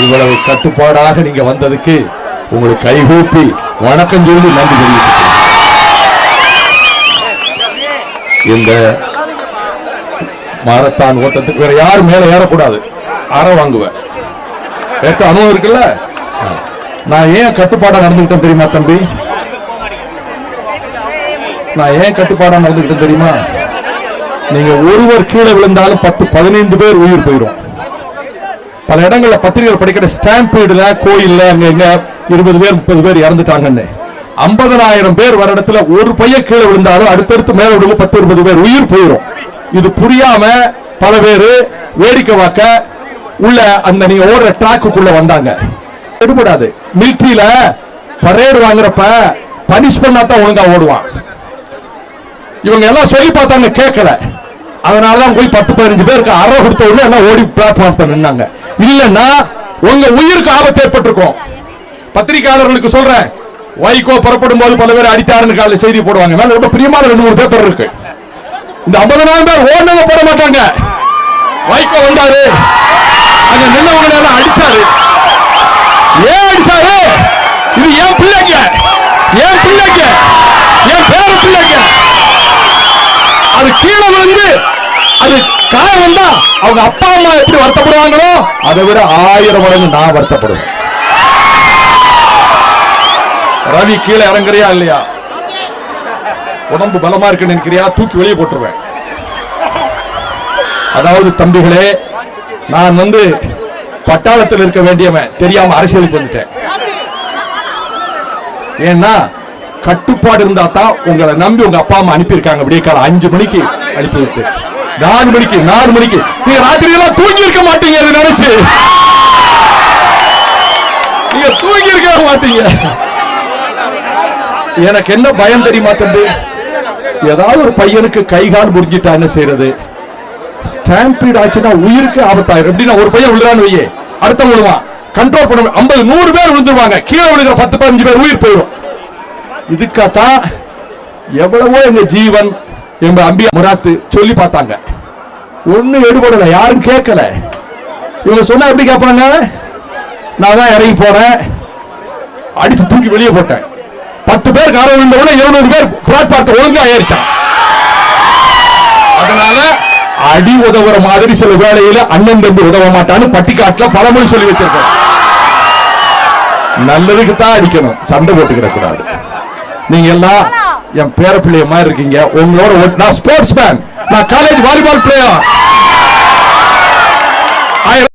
இவ்வளவு கட்டுப்பாடாக நீங்க வந்ததுக்கு உங்களுக்கு கைகூப்பி வணக்கம் சொல்லி நன்றி தெரிவித்துக்கிறேன் இந்த மாரத்தான் ஓட்டத்துக்கு வேற யாரும் மேல ஏறக்கூடாது. அற வாங்குவேன் ஏற்ற அனுபவம் இருக்குல்ல? நான் ஏன் கட்டுப்பாடா நடந்துகிட்டேன் தெரியுமா தம்பி? நான் ஏன் கட்டுப்பாடா நடந்துகிட்டேன் தெரியுமா? நீங்க ஒருவர் கீழே விழுந்தாலும் பத்து பதினைந்து பேர் உயிர் போயிடும் பல இடங்களில் பத்திரிகைகள் படிக்கிற ஸ்டாம்பீடுல கோயில்ல அங்க எங்க இருபது பேர் முப்பது பேர் இறந்துட்டாங்கன்னு. ஐம்பதனாயிரம் பேர் வர இடத்துல ஒரு பையன் கீழே விழுந்தாலும் அடுத்தடுத்து மேல விழுந்து பத்து இருபது பேர் உயிர் போயிடும் இது புரியாம பல பேர் வேடிக்கை வாக்க உள்ள அந்த நீங்க ஓடுற ட்ராக்குக்குள்ள வந்தாங்க. எடுபடாது. மிலிட்ரியில பரேடு வாங்குறப்ப பனிஷ் பண்ணா தான் ஒழுங்கா ஓடுவான். இவங்க எல்லாம் சொல்லி பார்த்தாங்க கேட்கல. அதனாலதான் போய் பத்து பதினஞ்சு பேருக்கு அரை கொடுத்த உடனே எல்லாம் ஓடி பிளாட்ஃபார்ம் நின்னாங்க. இல்லைன்னா உங்க உயிருக்கு ஆபத்து ஏற்பட்டிருக்கும். பத்திரிகையாளர்களுக்கு சொல்றேன். வைகோ புறப்படும் போது பல பேர் அடித்தாருன்னு காலையில் செய்தி போடுவாங்க. மேல ரொம்ப பிரியமான ரெண்டு மூணு பேப்பர் இருக்கு. இந்த ஐம்பதனாயிரம் பேர் ஓடுனவங்க போட மாட்டாங்க. வைகோ வந்தாரு. அங்க நின்னவங்க எல்லாம் அடிச்சாரு. ஏன் அடிச்சாரு? இது ஏன் பிள்ளைங்க. ஏன் பிள்ளைங்க. ஏன் பேர பிள்ளைங்க. அது கீழே வந்து அது காயம் வந்தா அவங்க அப்பா அம்மா எப்படி வருத்தப்படுவாங்க அதை விட ஆயிரம் மடங்கு நான் வருத்தப்படுவேன். ரவி கீழே இறங்குறியா இல்லையா? உடம்பு பலமா இருக்கு நினைக்கிறியா தூக்கி வெளியே போட்டுருவேன். அதாவது தம்பிகளே நான் வந்து பட்டாளத்தில் இருக்க வேண்டியவன் தெரியாம அரசியலுக்கு வந்துட்டேன். ஏன்னா கட்டுப்பாடு இருந்தா தான் உங்களை நம்பி உங்க அப்பா அம்மா அனுப்பியிருக்காங்க. விடிய காலம் அஞ்சு மணிக்கு அனுப்பி விட்டு நாலு மணிக்கு நாலு மணிக்கு. நீங்க ராத்திரி எல்லாம் தூங்கி இருக்க மாட்டீங்க அது நினைச்சு. நீங்க தூங்கி இருக்க மாட்டீங்க. எனக்கு என்ன பயம் தெரியுமா தம்பி? ஏதாவது ஒரு பையனுக்கு கை கால் முடிஞ்சிட்டா என்ன செய்யறது ஸ்டாம்பீட் ஆச்சுன்னா உயிருக்கு ஆபத்தாயிரும். எப்படின்னா ஒரு பையன் விழுறான்னு வையே. அடுத்த விழுவான் கண்ட்ரோல் பண்ண ஐம்பது நூறு பேர் விழுந்துருவாங்க. கீழே விழுகிற பத்து பதினஞ்சு பேர் உயிர் போயிடும் இதுக்காத்தான் எவ்வளவோ எங்க ஜீவன் எங்க அம்பி முராத்து சொல்லி பார்த்தாங்க. ஒன்றும் எடுபடல யாரும் கேட்கல. இவங்க சொன்னா எப்படி கேட்பாங்க? நான் தான் இறங்கி போறேன். அடிச்சு தூக்கி வெளியே போட்டேன். பத்து பேர் காரம் விழுந்த இருநூறு பேர் பிளாட்பாரத்தை ஒழுங்கா ஏறிட்டான். அதனால அடி உதவுற மாதிரி சில வேலையில அண்ணன் தம்பி உதவ மாட்டான்னு பட்டிக்காட்டுல பழமொழி சொல்லி வச்சிருக்கோம் நல்லதுக்கு தான் அடிக்கணும். சண்டை போட்டுக்கிட கூடாது நீங்க எல்லாம் என் பேர பிள்ளைய மாதிரி இருக்கீங்க. உங்களோட நான் ஸ்போர்ட்ஸ் மேன் நான் காலேஜ் வாலிபால் பிளேயர்